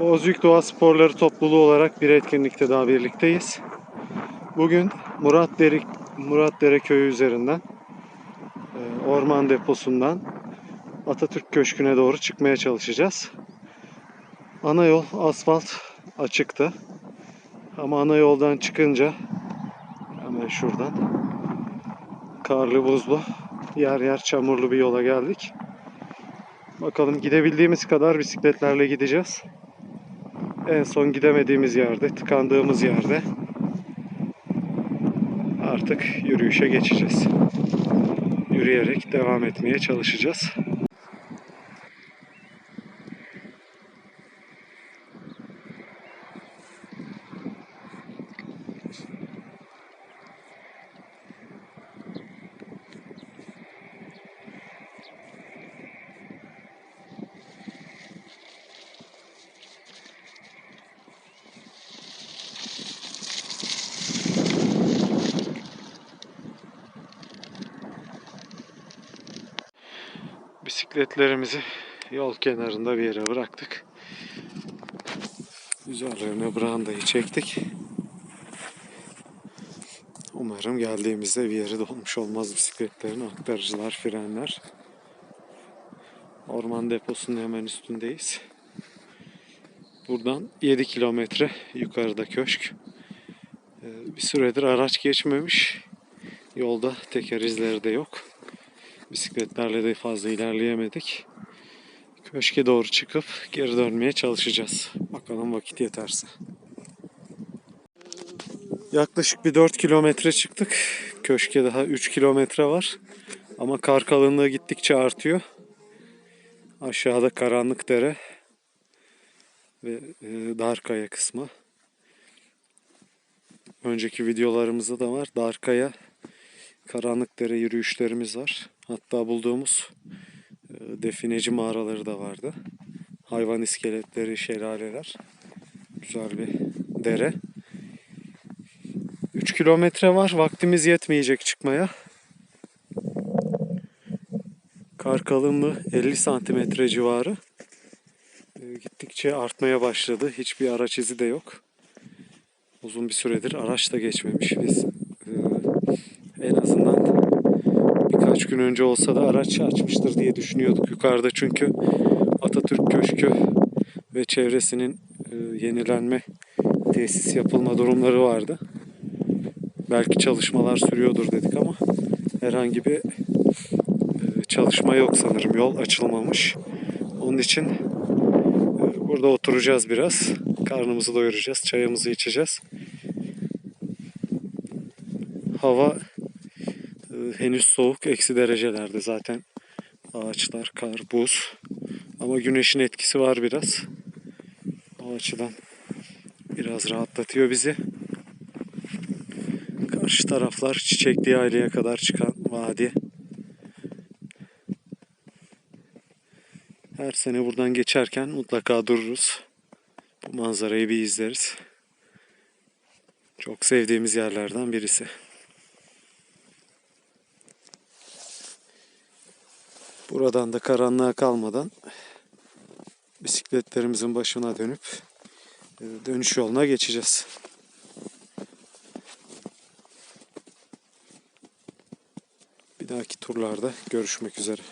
Bozüyük Doğa Sporları topluluğu olarak bir etkinlikte daha birlikteyiz. Bugün Murat Dere, Murat Dere köyü üzerinden e, orman deposundan Atatürk Köşkü'ne doğru çıkmaya çalışacağız. Ana yol asfalt açıktı. Ama ana yoldan çıkınca hemen şuradan karlı buzlu yer yer çamurlu bir yola geldik. Bakalım gidebildiğimiz kadar bisikletlerle gideceğiz. En son gidemediğimiz yerde, tıkandığımız yerde artık yürüyüşe geçeceğiz. Yürüyerek devam etmeye çalışacağız. Bisikletlerimizi yol kenarında bir yere bıraktık. Üzerlerine brandayı çektik. Umarım geldiğimizde bir yere dolmuş olmaz bisikletlerin aktarıcılar, frenler. Orman deposunun hemen üstündeyiz. Buradan 7 kilometre yukarıda köşk. Ee, Bir süredir araç geçmemiş. Yolda teker izleri de yok. Bisikletlerle de fazla ilerleyemedik. Köşke doğru çıkıp geri dönmeye çalışacağız. Bakalım vakit yeterse. Yaklaşık bir 4 kilometre çıktık. Köşke daha 3 kilometre var. Ama kar kalınlığı gittikçe artıyor. Aşağıda karanlık dere ve e, Darkaya kısmı. Önceki videolarımızda da var. Darkaya karanlık dere yürüyüşlerimiz var. Hatta bulduğumuz e, defineci mağaraları da vardı. Hayvan iskeletleri, şelaleler. Güzel bir dere. 3 kilometre var. Vaktimiz yetmeyecek çıkmaya. Kar kalınlığı 50 santimetre civarı. E, Gittikçe artmaya başladı. Hiçbir araç izi de yok. Uzun bir süredir araç da geçmemiş. Biz en azından birkaç gün önce olsa da araç açmıştır diye düşünüyorduk yukarıda çünkü Atatürk Köşkü ve çevresinin e, yenilenme tesis yapılma durumları vardı. Belki çalışmalar sürüyordur dedik ama herhangi bir e, çalışma yok sanırım. Yol açılmamış. Onun için e, burada oturacağız biraz. Karnımızı doyuracağız. Çayımızı içeceğiz. Hava henüz soğuk. Eksi derecelerde zaten. Ağaçlar, kar, buz. Ama güneşin etkisi var biraz. O açıdan biraz rahatlatıyor bizi. Karşı taraflar Çiçekli Aile'ye kadar çıkan vadi. Her sene buradan geçerken mutlaka dururuz. Bu manzarayı bir izleriz. Çok sevdiğimiz yerlerden birisi. Buradan da karanlığa kalmadan bisikletlerimizin başına dönüp e, dönüş yoluna geçeceğiz. Bir dahaki turlarda görüşmek üzere.